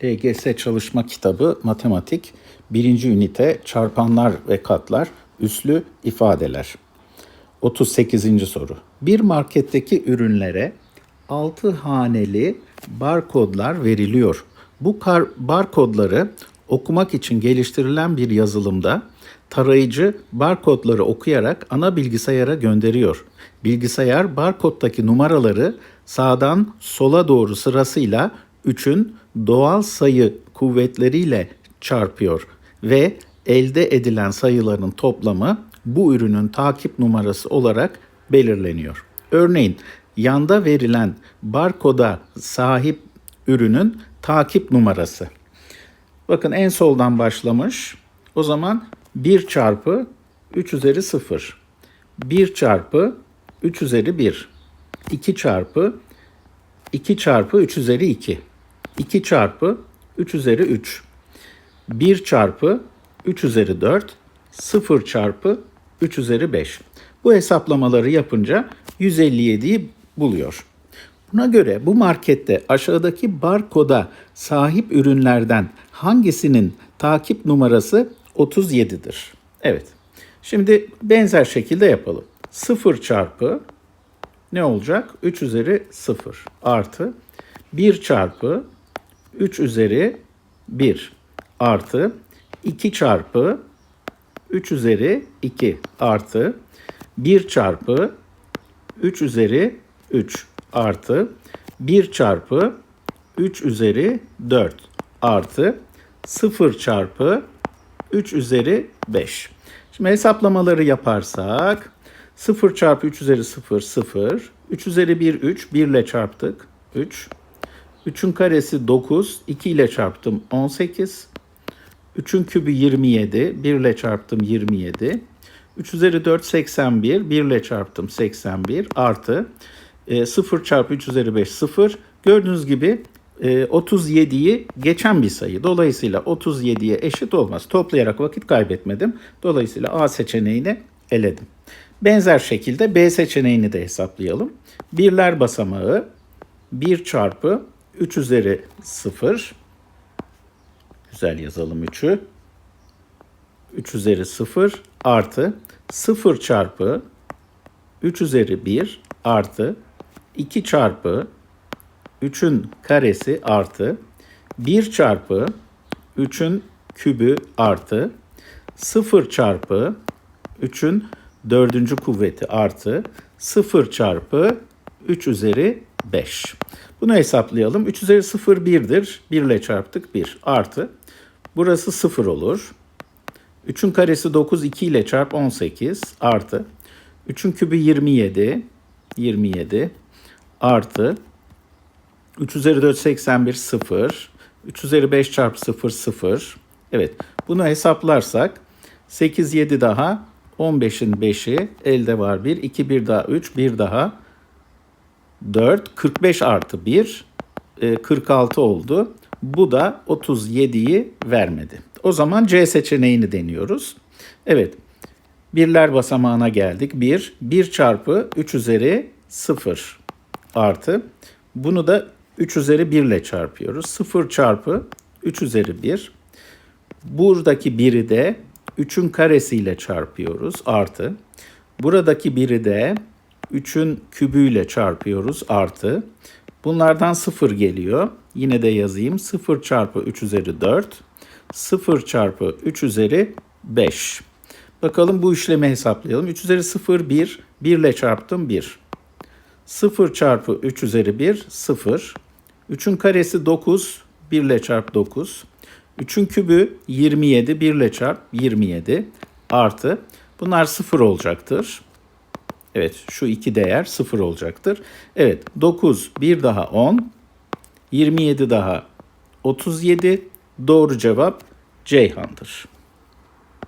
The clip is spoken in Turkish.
EGS çalışma kitabı matematik 1. ünite çarpanlar ve katlar üslü ifadeler. 38. soru. Bir marketteki ürünlere 6 haneli barkodlar veriliyor. Bu kar, barkodları okumak için geliştirilen bir yazılımda tarayıcı barkodları okuyarak ana bilgisayara gönderiyor. Bilgisayar barkoddaki numaraları sağdan sola doğru sırasıyla 3'ün doğal sayı kuvvetleriyle çarpıyor ve elde edilen sayıların toplamı bu ürünün takip numarası olarak belirleniyor. Örneğin yanda verilen barkoda sahip ürünün takip numarası. Bakın en soldan başlamış. O zaman 1 çarpı 3 üzeri 0. 1 çarpı 3 üzeri 1. 2 çarpı 2 çarpı 3 üzeri 2. 2 çarpı 3 üzeri 3. 1 çarpı 3 üzeri 4. 0 çarpı 3 üzeri 5. Bu hesaplamaları yapınca 157'yi buluyor. Buna göre bu markette aşağıdaki barkoda sahip ürünlerden hangisinin takip numarası 37'dir? Evet. Şimdi benzer şekilde yapalım. 0 çarpı ne olacak? 3 üzeri 0 artı 1 çarpı 3 üzeri 1 artı 2 çarpı 3 üzeri 2 artı 1 çarpı 3 üzeri 3 artı 1 çarpı 3 üzeri 4 artı 0 çarpı 3 üzeri 5. Şimdi hesaplamaları yaparsak 0 çarpı 3 üzeri 0 0. 3 üzeri 1 3. 1 ile çarptık. 3. 3'ün karesi 9. 2 ile çarptım 18. 3'ün kübü 27. 1 ile çarptım 27. 3 üzeri 4 81. 1 ile çarptım 81. Artı e, 0 çarpı 3 üzeri 5 0. Gördüğünüz gibi e, 37'yi geçen bir sayı. Dolayısıyla 37'ye eşit olmaz. Toplayarak vakit kaybetmedim. Dolayısıyla A seçeneğini eledim. Benzer şekilde B seçeneğini de hesaplayalım. Birler basamağı 1 çarpı 3 üzeri 0. Güzel yazalım 3'ü. 3 üzeri 0 artı 0 çarpı 3 üzeri 1 artı 2 çarpı 3'ün karesi artı 1 çarpı 3'ün kübü artı 0 çarpı 3'ün dördüncü kuvveti artı 0 çarpı 3 üzeri 5. Bunu hesaplayalım. 3 üzeri 0 1'dir. 1 ile çarptık 1 artı. Burası 0 olur. 3'ün karesi 9 2 ile çarp 18 artı. 3'ün kübü 27 27 artı 3 üzeri 4 81 0. 3 üzeri 5 çarpı 0 0. Evet bunu hesaplarsak 8 7 daha 15'in 5'i elde var 1. 2 1 daha 3 1 daha 4 45 artı 1 e, 46 oldu. Bu da 37'yi vermedi. O zaman C seçeneğini deniyoruz. Evet. Birler basamağına geldik. 1. 1 çarpı 3 üzeri 0 artı. Bunu da 3 üzeri 1 ile çarpıyoruz. 0 çarpı 3 üzeri 1. Buradaki 1'i de 3'ün karesiyle çarpıyoruz. Artı. Buradaki 1'i de 3'ün kübüyle çarpıyoruz. Artı. Bunlardan 0 geliyor. Yine de yazayım. 0 çarpı 3 üzeri 4. 0 çarpı 3 üzeri 5. Bakalım bu işlemi hesaplayalım. 3 üzeri 0 1. 1 ile çarptım 1. 0 çarpı 3 üzeri 1 0. 3'ün karesi 9. 1 ile çarp 9. 3'ün kübü 27. 1 ile çarp 27. Artı. Bunlar 0 olacaktır. Evet şu iki değer 0 olacaktır. Evet 9 bir daha 10. 27 daha 37. Doğru cevap Ceyhan'dır.